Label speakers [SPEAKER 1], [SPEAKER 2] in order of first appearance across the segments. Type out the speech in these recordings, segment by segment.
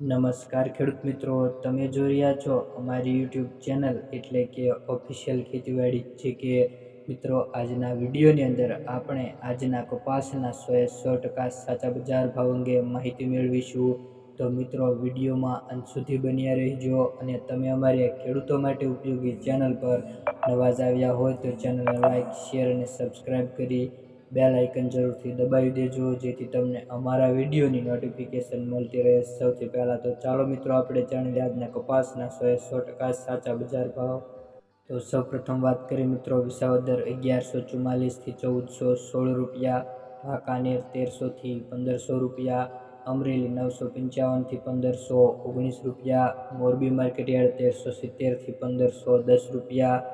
[SPEAKER 1] નમસ્કાર ખેડૂત મિત્રો, તમે જોઈ રહ્યા છો અમારી યુટ્યુબ ચેનલ એટલે કે ઓફિશિયલ ખેતીવાડી જે કે મિત્રો આજના વિડીયોની અંદર આપણે આજના કપાસના સોએ સો ટકા સાચા બજાર ભાવ અંગે માહિતી મેળવીશું. તો મિત્રો, વિડીયોમાં અંત સુધી બન્યા રહેજો અને તમે અમારી ખેડૂતો માટે ઉપયોગી ચેનલ પર નવા જ આવ્યા હોય તો ચેનલને લાઇક શેર અને સબસ્ક્રાઈબ કરી બેલ આઇકન જરૂરથી દબાવી દેજો, જેથી તમને અમારા વિડીયોની નોટિફિકેશન મળતી રહે. સૌથી પહેલાં તો ચાલો મિત્રો, આપણે જાણી આજના કપાસના સો સો ટકા સાચા બજાર ભાવ. તો સૌપ્રથમ વાત કરીએ મિત્રો, વિસાવદર અગિયારસો ચુમ્માલીસથી ચૌદસો સોળ રૂપિયા વાંકાનેર તેરસોથી પંદરસો રૂપિયા, અમરેલી નવસો પંચાવનથી પંદરસો ઓગણીસ રૂપિયા, મોરબી માર્કેટયાર્ડ તેરસો સિત્તેરથી પંદરસો દસ રૂપિયા,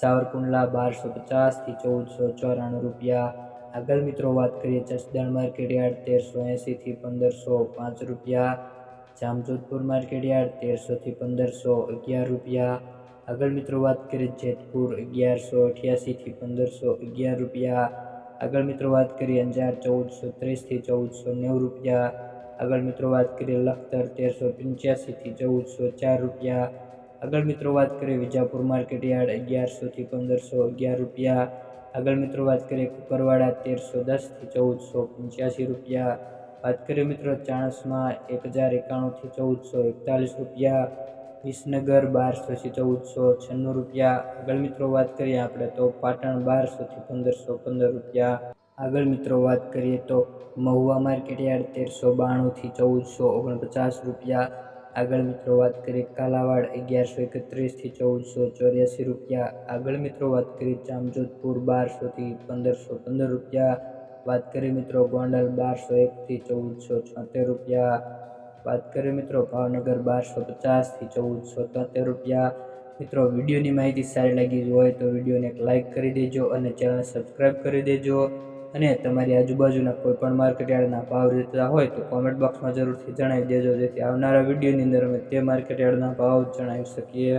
[SPEAKER 1] સાવરકુંડલા બારસો પચાસથી ચૌદસો ચોરાણું રૂપિયા આગળ મિત્રો વાત કરીએ જસદણ માર્કેટ યાર્ડ તેરસો એંસીથી પંદરસો પાંચ રૂપિયા, જામજોધપુર માર્કેટ યાર્ડ તેરસોથી પંદરસો અગિયાર રૂપિયા, આગળ મિત્રો વાત કરીએ જેતપુર અગિયારસો અઠ્યાસીથી પંદરસો અગિયાર રૂપિયા, આગળ મિત્રો વાત કરીએ અંજાર ચૌદસો ત્રીસથી ચૌદસો નેવું રૂપિયા, આગળ મિત્રો વાત કરીએ લખતર તેરસો પંચ્યાસીથી ચૌદસો ચાર રૂપિયા, આગળ મિત્રો વાત કરીએ વિજાપુર માર્કેટ યાર્ડ અગિયારસોથી પંદરસો અગિયાર રૂપિયા આગળ મિત્રો વાત કરીએ કુકરવાડા તેરસો દસથી ચૌદસો પંચ્યાસી રૂપિયા. વાત કરીએ મિત્રો ચાણસમાં એક હજાર એકાણુંથી ચૌદસો એકતાલીસ રૂપિયા. વિસનગર બારસોથી ચૌદસો છન્નું રૂપિયા. આગળ મિત્રો વાત કરીએ આપણે તો પાટણ બારસોથી પંદરસો પંદર રૂપિયા. આગળ મિત્રો વાત કરીએ તો મહુવા માર્કેટ યાર્ડ તેરસો બાણુંથી ચૌદસો ઓગણપચાસ રૂપિયા. આગળ મિત્રો વાત કરીએ કાલાવાડ અગિયારસો એકત્રીસથી ચૌદસો ચોર્યાસી રૂપિયા. આગળ મિત્રો વાત કરીએ જામજોધપુર બારસોથી પંદરસો પંદર રૂપિયા. વાત કરીએ મિત્રો ગોંડલ બારસો એકથી ચૌદસો છોતેર રૂપિયા. વાત કરીએ મિત્રો ભાવનગર બારસો પચાસથી ચૌદસો તોતેર રૂપિયા. મિત્રો વિડીયોની માહિતી સારી લાગી હોય તો વિડીયોને એક લાઇક કરી દેજો અને ચેનલ સબસ્ક્રાઈબ કરી દેજો. અને તમારી આજુબાજુના કોઈ પણ માર્કેટયાર્ડના ભાવ રહેતા હોય તો કોમેન્ટ બોક્સમાં જરૂરથી જણાવી દેજો, જેથી આવનારા વિડીયોની અંદર અમે તે માર્કેટયાર્ડના ભાવ જણાવી શકીએ.